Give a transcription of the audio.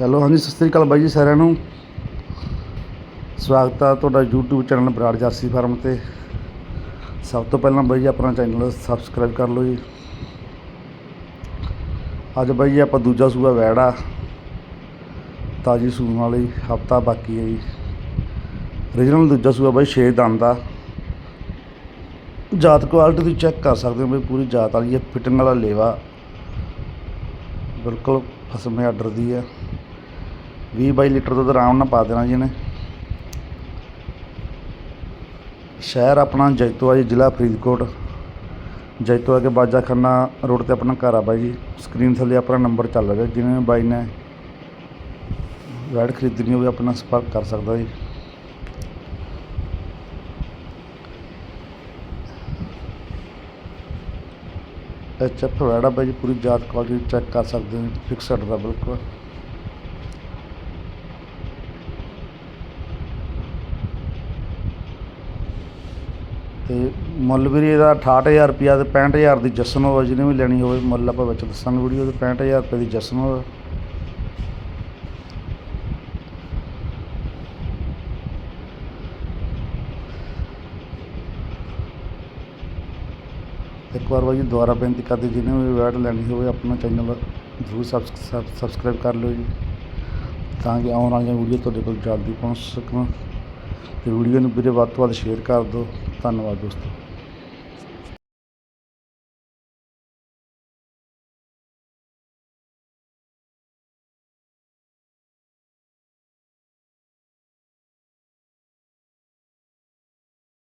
Hello, ਹਾਂਜੀ, ਸਤਿ ਸ੍ਰੀ ਅਕਾਲ ਬਾਈ ਜੀ ਸਾਰਿਆਂ ਨੂੰ। ਸਵਾਗਤ ਆ ਤੁਹਾਡਾ YouTube channel Brar jersey farm ਤੇ। ਸਭ ਤੋਂ ਪਹਿਲਾਂ ਬਾਈ ਜੀ ਆਪਣਾ ਚੈਨਲ ਸਬਸਕ੍ਰਾਈਬ ਕਰ ਲਓ ਜੀ। ਅੱਜ ਬਾਈ ਜੀ ਆਪਾਂ ਦੂਜਾ ਸੂਆ ਵੈੜਾ ਤਾਜੀ ਸੂਣ ਵਾਲੀ, ਹਫਤਾ ਬਾਕੀ ਹੈ ਜੀ। ਰੀਜਨਲ ਦੂਜਾ ਸੂਆ ਬਾਈ 6 ਦੰਦ ਦਾ ਜਾਤ ਕੁਆਲਿਟੀ ਤੁਸੀਂ ਚੈੱਕ ਕਰ ਸਕਦੇ ਹੋ ਬਈ, ਪੂਰੀ ਜਾਤ ਵਾਲੀ ਹੈ ਫਿਟਿੰਗ ਵਾਲਾ ਲੇਵਾ। ਬਿਲਕੁਲ ਫਸਮੇ ਆਰਡਰ ਦੀ ਹੈ 20 22 ਲੀਟਰ ਦੁੱਧ ਆਰਾਮ ਨਾਲ ਪਾ ਦੇਣਾ ਜੀ ਇਹਨੇ। ਸ਼ਹਿਰ ਆਪਣਾ ਜੈਤੋ ਆ ਜੀ, ਜ਼ਿਲ੍ਹਾ ਫਰੀਦਕੋਟ। ਜੈਤੋ ਆ ਕੇ ਬਾਜਾ ਖੰਨਾ ਰੋਡ ਤੇ ਆਪਣਾ ਘਰ ਆ ਬਾਈ ਜੀ। ਸਕਰੀਨ ਥੱਲੇ ਆਪਣਾ ਨੰਬਰ ਚੱਲ ਰਿਹਾ, ਜਿਵੇਂ ਬਾਈ ਨੇ ਵੈਡ ਖਰੀਦਣੀ ਹੋਵੇ ਆਪਣਾ ਸੰਪਰਕ ਕਰ ਸਕਦਾ ਜੀ। ਐਚ ਵੈਡ ਆ ਬਾਈ ਜੀ, ਪੂਰੀ ਜਾਤ ਕੁਆਲਿਟੀ ਚੈੱਕ ਕਰ ਸਕਦੇ ਹੋ ਫਿਕਸਡ ਦਾ ਬਿਲਕੁਲ। ਤੇ ਮੁੱਲ ਵੀਰੇ ਇਹਦਾ 68000 ਰੁਪਿਆ ਤੇ 65000 ਦੀ ਜਸਨ ਹੋਵੇ ਜਿਹਨੇ ਵੀ ਲੈਣੀ ਹੋਵੇ ਮੁੱਲ ਆਪਾਂ ਵਿੱਚ ਦੱਸਾਂਗੇ ਵੀਡੀਓ ਤੇ 65000 ਰੁਪਏ ਦੀ ਜਸਨ ਹੋਵੇ ਇੱਕ ਵਾਰ ਬਾਈ ਜੀ ਦੁਬਾਰਾ ਬੇਨਤੀ ਕਰਦੇ, ਜਿਹਨੇ ਵੀ ਵੈਟ ਲੈਣੀ ਹੋਵੇ, ਆਪਣਾ ਚੈਨਲ ਜ਼ਰੂਰ ਸਬਸਕ੍ਰਾਈਬ ਕਰ ਲਿਓ ਜੀ, ਤਾਂ ਕਿ ਆਉਣ ਵਾਲੀਆਂ ਵੀਡੀਓ ਤੁਹਾਡੇ ਕੋਲ ਜਲਦੀ ਪਹੁੰਚ ਸਕਣ। ਤੇ ਵੀਡੀਓ ਨੂੰ ਵੀਰੇ ਵੱਧ ਤੋਂ ਵੱਧ ਸ਼ੇਅਰ ਕਰ ਦਿਓ। ਧੰਨਵਾਦ ਦੋਸਤੋ।